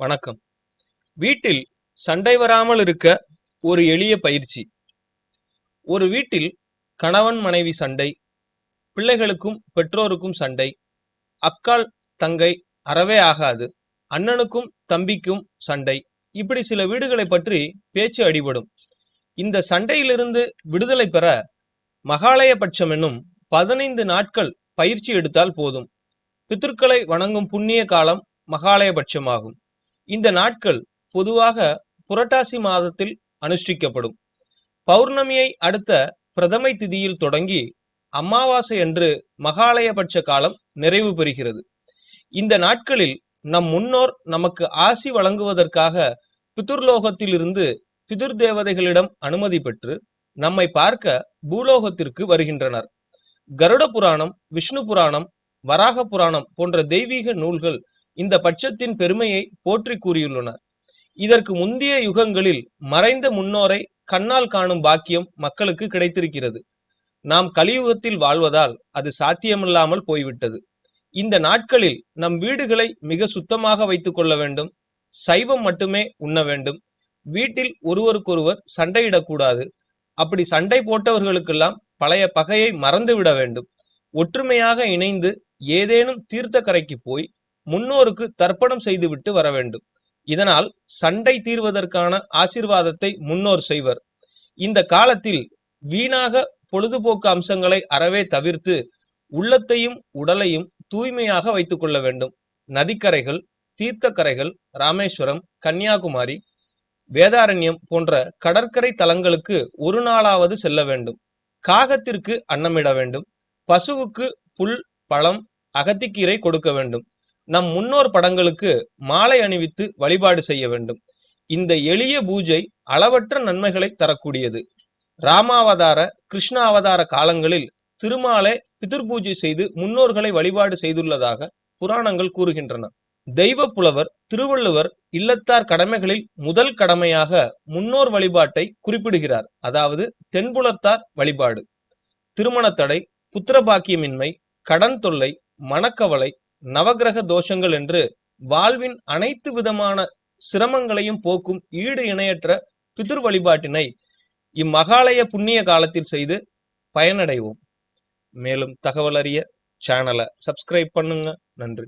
வணக்கம். வீட்டில் சண்டை வராமல் இருக்க ஒரு எளிய பயிற்சி. ஒரு வீட்டில் கணவன் மனைவி சண்டை பிள்ளைகளுக்கும் பெற்றோருக்கும் சண்டை அக்காள் தங்கை அறவே ஆகாது அண்ணனுக்கும் தம்பிக்கும் சண்டை இப்படி சில வீடுகளை பற்றி பேச்சு அடிபடும். இந்த சண்டையிலிருந்து விடுதலை பெற மகாலயபட்சம் என்னும் பதினைந்து நாட்கள் பயிற்சி எடுத்தால் போதும். பித்திருக்களை வணங்கும் புண்ணிய காலம் மகாலயபட்சமாகும். இந்த நாட்கள் பொதுவாக புரட்டாசி மாதத்தில் அனுஷ்டிக்கப்படும். பௌர்ணமியை அடுத்த பிரதமை திதியில் தொடங்கி அமாவாசை அன்று மகாலயபட்ச காலம் நிறைவு பெறுகிறது. இந்த நாட்களில் நம் முன்னோர் நமக்கு ஆசி வழங்குவதற்காக பிதுர்லோகத்திலிருந்து பிதுர் தேவதைகளிடம் அனுமதி பெற்று நம்மை பார்க்க பூலோகத்திற்கு வருகின்றனர். கருட புராணம் விஷ்ணு புராணம் வராக புராணம் போன்ற தெய்வீக நூல்கள் இந்த பட்சத்தின் பெருமையை போற்றி கூறியுள்ளன இதற்கு முந்தைய யுகங்களில் மறைந்த முன்னோரை கண்ணால் காணும் பாக்கியம் மக்களுக்கு கிடைத்திருக்கிறது. நாம் கலியுகத்தில் வாழ்வதால் அது சாத்தியமில்லாமல் போய்விட்டது. இந்த நாட்களில் நம் வீடுகளை மிக சுத்தமாக வைத்துக் கொள்ள வேண்டும். சைவம் மட்டுமே உண்ண வேண்டும். வீட்டில் ஒருவருக்கொருவர் சண்டையிடக்கூடாது. அப்படி சண்டை போட்டவர்களுக்கெல்லாம் பழைய பகையை மறந்துவிட வேண்டும். ஒற்றுமையாக இணைந்து ஏதேனும் தீர்த்த கரைக்கு போய் முன்னோருக்கு தர்ப்பணம் செய்துவிட்டு வர வேண்டும். இதனால் சண்டை தீர்வதற்கான ஆசிர்வாதத்தை முன்னோர் செய்வர். இந்த காலத்தில் வீணாக பொழுதுபோக்கு அம்சங்களை அறவே தவிர்த்து உள்ளத்தையும் உடலையும் தூய்மையாக வைத்துக் கொள்ள வேண்டும். நதிக்கரைகள் தீர்த்தக்கரைகள் ராமேஸ்வரம் கன்னியாகுமரி வேதாரண்யம் போன்ற கடற்கரை தலங்களுக்கு ஒரு நாளாவது செல்ல வேண்டும். காகத்திற்கு அன்னமிட வேண்டும். பசுவுக்கு புல் பழம் அகத்திக்கீரை கொடுக்க வேண்டும். நம் முன்னோர் படங்களுக்கு மாலை அணிவித்து வழிபாடு செய்ய வேண்டும். இந்த எளிய பூஜை அளவற்ற நன்மைகளை தரக்கூடியது. ராமாவதார கிருஷ்ண அவதார காலங்களில் திருமாலை பிதிர் பூஜை செய்து முன்னோர்களை வழிபாடு செய்துள்ளதாக புராணங்கள் கூறுகின்றன. தெய்வ புலவர் திருவள்ளுவர் இல்லத்தார் கடமைகளில் முதல் கடமையாக முன்னோர் வழிபாட்டை குறிப்பிடுகிறார். அதாவது தென்புலத்தார் வழிபாடு. திருமணத்தடை புத்திரபாக்கியமின்மை கடன் தொல்லை மனக்கவலை நவகிரக தோஷங்கள் என்று வாழ்வின் அனைத்து விதமான சிரமங்களையும் போக்கும் ஈடு இணையற்ற பிதுர் வழிபாட்டினை இம்மகாலய புண்ணிய காலத்தில் செய்து பயனடைவோம். மேலும் தகவல் அறிய சேனலை சப்ஸ்கிரைப் பண்ணுங்க. நன்றி.